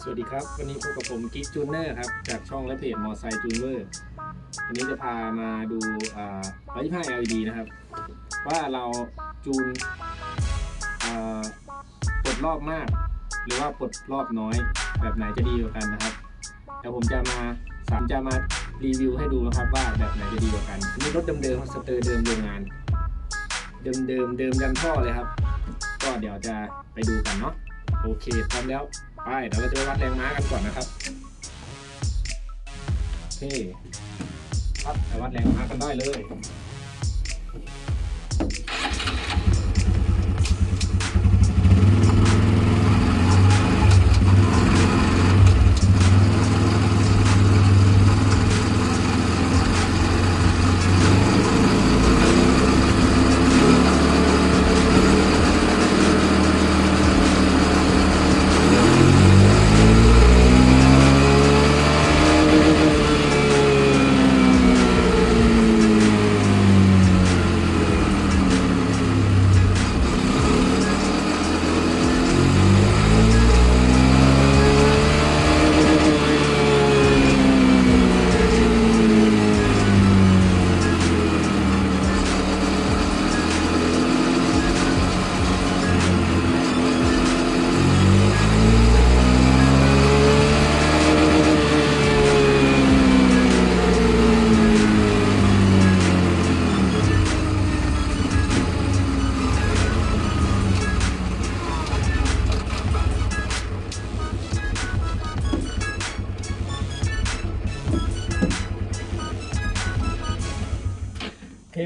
สวัสดีครับ วันนี้พบกับผมกิ๊กจูเนอร์ครับ จากช่องและเพจมอไซค์จูเนอร์วันนี้จะพามาดูอ่า125 LED นะครับ ว่าเราจูนปลดรอบมาก หรือว่าปลดรอบน้อย แบบไหนจะดีกว่ากันนะครับเดี๋ยวผมจะมาสามจะมา รีวิวให้ดูนะครับว่าแบบไหนจะดีกว่ากันนี่รถเดิมๆสเตอร์เดิมโรงงาน เดิมๆเดิมดันท่อเลยครับ ก็เดี๋ยวจะไปดูกันเนาะโอเคพร้อมแล้วไปเดี๋ยวเราจะไปวัดแรงม้ากันก่อนนะครับโอเคครับวัดแรงม้ากันได้เลย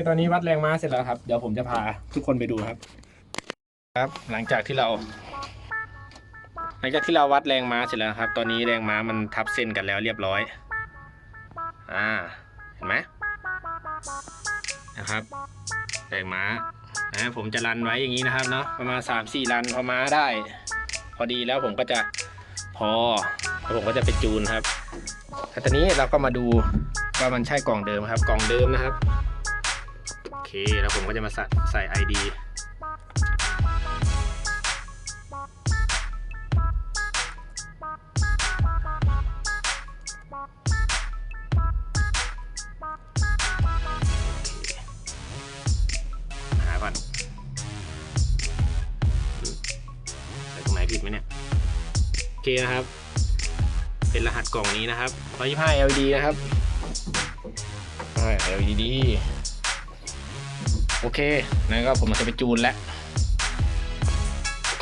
ตอนนี้วัดแรงม้าเสร็จแล้วครับ เดี๋ยวผมจะพาทุกคนไปดูครับ ครับ หลังจากที่เรา หลังจากที่เราวัดแรงม้าเสร็จแล้วครับ ตอนนี้แรงม้ามันทับเส้นกันแล้วเรียบร้อย อ่า เห็นไหมนะครับ แรงม้านะผมจะรันไว้อย่างนี้นะครับเนาะประมาณ3 4รันพอม้าได้ พอดีแล้วผมก็จะพอแล้วผมก็จะไปจูนครับแต่ตอนนี้เราก็มาดูว่ามันใช่กล่องเดิมครับ กล่องเดิมนะครับ เค แล้วผมก็จะมาใส่ใส่ ID หาก่อนใส่ตรงไหนผิดไหมเนี่ย โอเคนะครับ เป็นรหัสกล่องนี้นะครับ125 LED นะครับใช่ LED โอเคนั่นก็ผมจะไปจูนแล้ว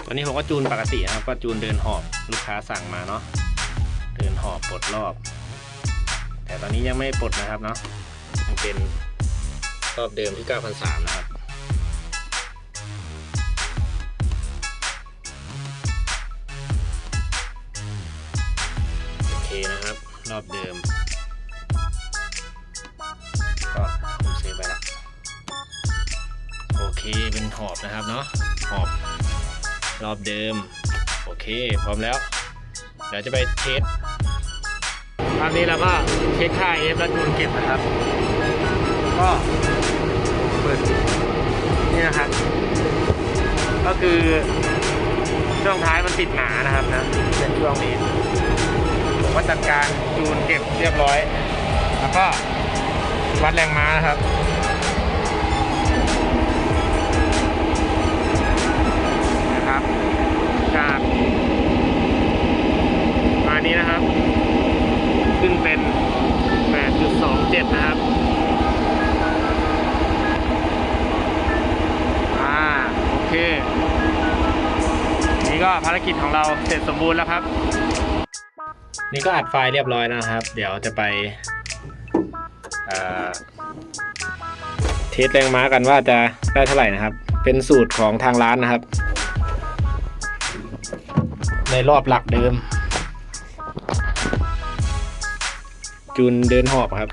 ตอนนี้ผมก็จูนปกตินะครับก็จูนเดินหอบลูกค้าสั่งมาเนาะเดินหอบปลดรอบ แต่ตอนนี้ยังไม่ปลดนะครับเนาะยังเป็นรอบเดิมที่9,003นะครับโอเคนะครับ รอบเดิม เคเป็นหอบนะครับเนาะหอบรอบเดิม โอเค พร้อมแล้ว เดี๋ยวจะไปเทสตอนนี้เราก็เช็คค่า F แล้วจูนเก็บนะครับ ก็เปิดนี่นะครับ ก็คือช่วงท้ายมันติดหนานะครับนะเป็นช่วงนี้ผมก็จัดการจูนเก็บเรียบร้อย แล้วก็วัดแรงม้านะครับ นะครับจากมานี้นะครับ ขึ้นเป็น 8.27 นะครับอ่าโอเค นี่ก็ภารกิจของเราเสร็จสมบูรณ์แล้วครับ นี่ก็อัดไฟล์เรียบร้อยแล้วนะครับ เดี๋ยวจะไปเอ่อเทสแรงม้ากันว่าจะได้เท่าไหร่นะครับ เป็นสูตรของทางร้านนะครับ ในรอบหลักเดิมจูนเดินหอบครับ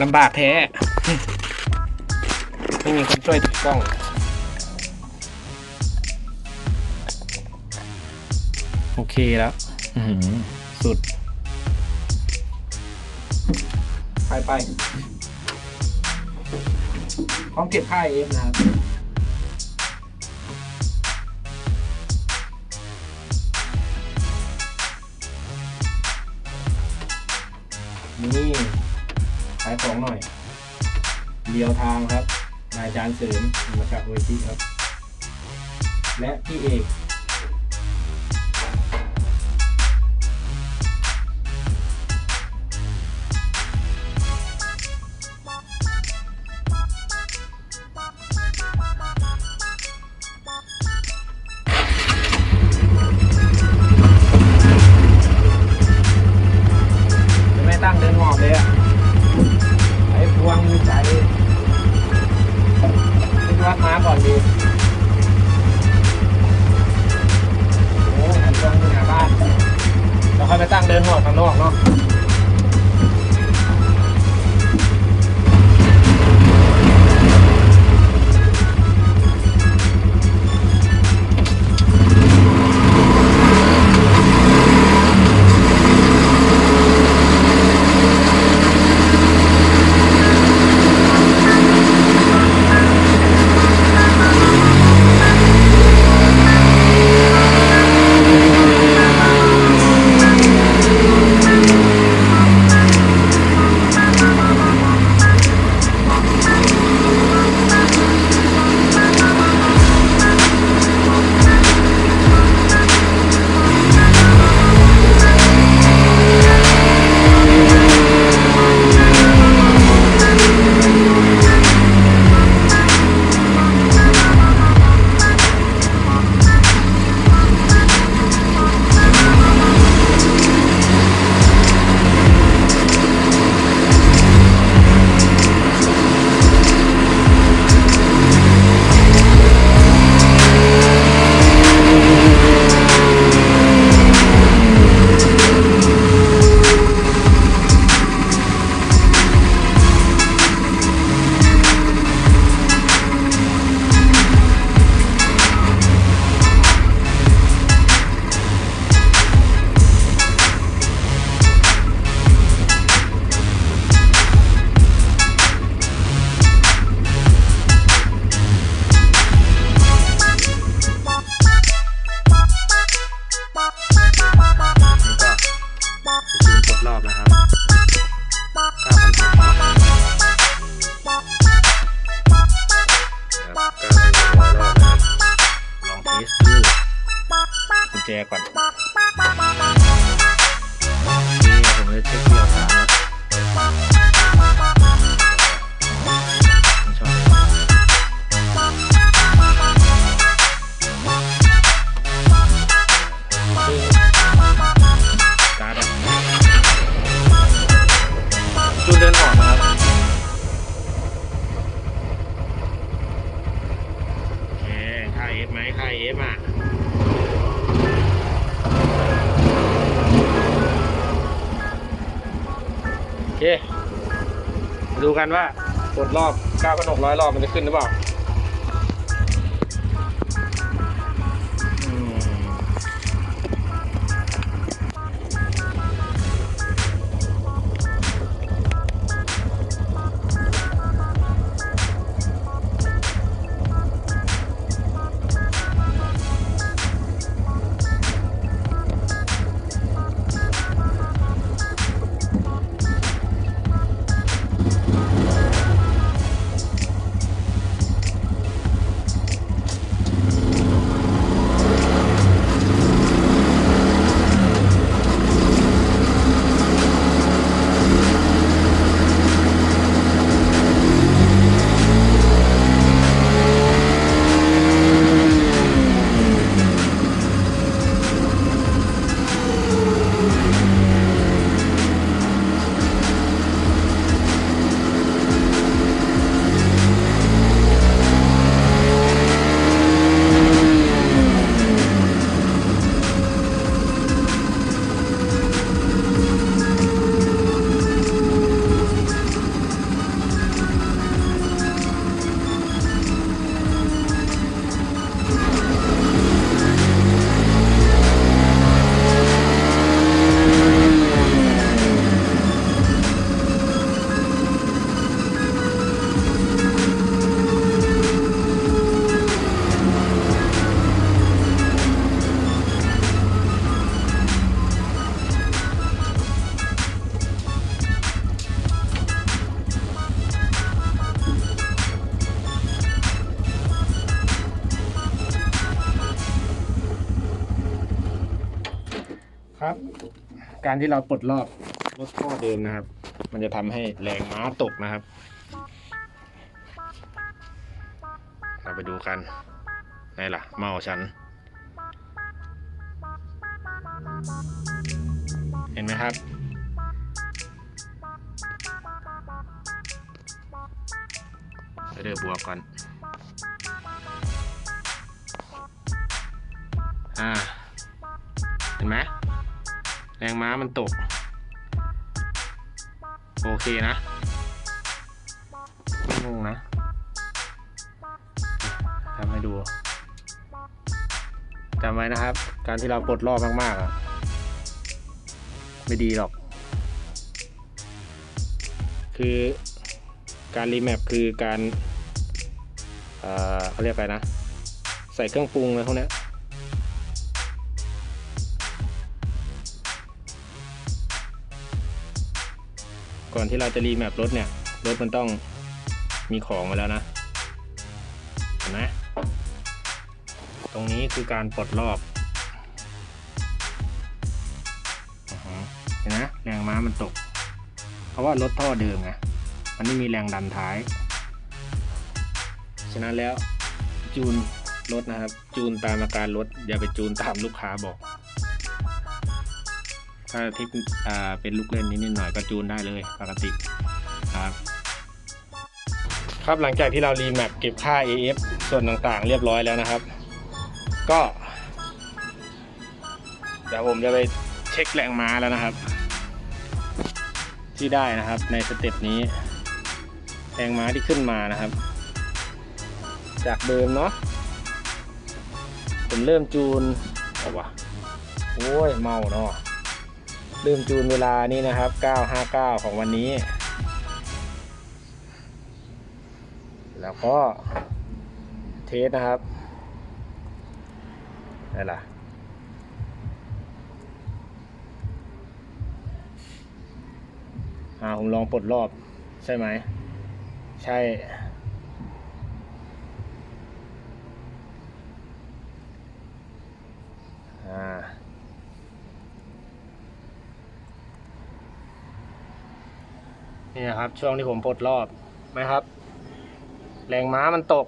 ลำบากแท้ ไม่มีคนช่วยถือกล้องโอเคแล้วอื้อหือสุด ไปไปพร้อมเก็บค่าเอฟนะครับ นี่ขายของหน่อย เดียวทางครับ นายจานเสริมมาจากโอชิครับ และพี่เอก ลองเทสดูกุญแจก่อนนี่ผมจะเช็คที่เราทำแล้ว กันว่ากดรอบ9กับ600 รอบมันจะขึ้นหรือเปล่า การที่เราปลดรอบรถท่อเดิมนะครับ มันจะทำให้แรงม้าตกนะครับ เราไปดูกันนี่ล่ะ เมาฉัน เห็นไหมครับไปเดือบวกก่อน อ่า เห็นไหม แรงม้ามันตก โอเคนะไม่งงนะทำให้ดูจำไว้นะครับ การที่เราปลดรอบมากๆอะ ไม่ดีหรอก คือการรีแมปคือการ เอ่อเขาเรียกอะไรนะ ใส่เครื่องปรุงอะไรพวกนี้ ก่อนที่เราจะรีแมปรถเนี่ย รถมันต้องมีของมาแล้วนะเห็นไหมตรงนี้คือการปลดรอบอือฮึเห็นไหมแรงม้ามันตก เพราะว่ารถท่อเดิมไงมันไม่มีแรงดันท้าย ฉะนั้นแล้วจูนรถนะครับ จูนตามอาการรถอย่าไปจูนตามลูกค้าบอก ถ้าเทคอ่าเป็นลูกเล่นนิดหน่อยก็จูนได้เลยปกติครับครับหลังจากที่เรารีแมปเก็บค่า AF ส่วนต่างๆ เรียบร้อยแล้วนะครับ ก็ เดี๋ยวผมจะไปเช็คแรงม้าแล้วนะครับ ที่ได้นะครับในสเต็ปนี้แรงม้าที่ขึ้นมานะครับ จากเดิมเนาะผมเริ่มจูนเอาวะโอ้ยเมาเนาะ เริ่มจูนเวลานี้นะครับ 959 ของวันนี้ แล้วก็เทสนะครับนี่ล่ะอ่าผมลองปลดรอบใช่ไหม ใช่ อ่า นี่นะครับ ช่วงที่ผมปลดรอบไหมครับ แรงม้ามันตก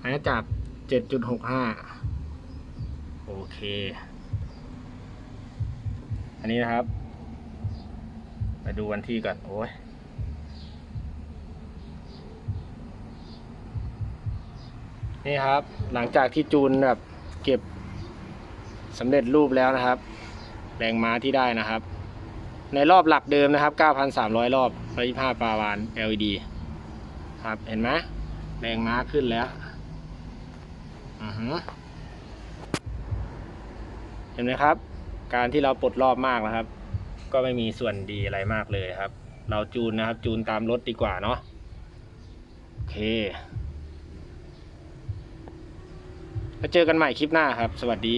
อันนี้จาก7.65โอเค อันนี้นะครับมาดูวันที่ก่อน โอ้ยนี่ครับ หลังจากที่จูนแบบเก็บสำเร็จรูปแล้วนะครับ แรงม้าที่ได้นะครับ ในรอบหลักเดิมนะครับ 9,300 รอบ125ปลาวาน LED ครับ เห็นไหมแรงม้าขึ้นแล้วเห็นไหมครับ การที่เราปลดรอบมากนะครับ ก็ไม่มีส่วนดีอะไรมากเลยครับ เราจูนนะครับ จูนตามรถดีกว่าเนาะโอเคแล้วเจอกันใหม่คลิปหน้าครับ สวัสดี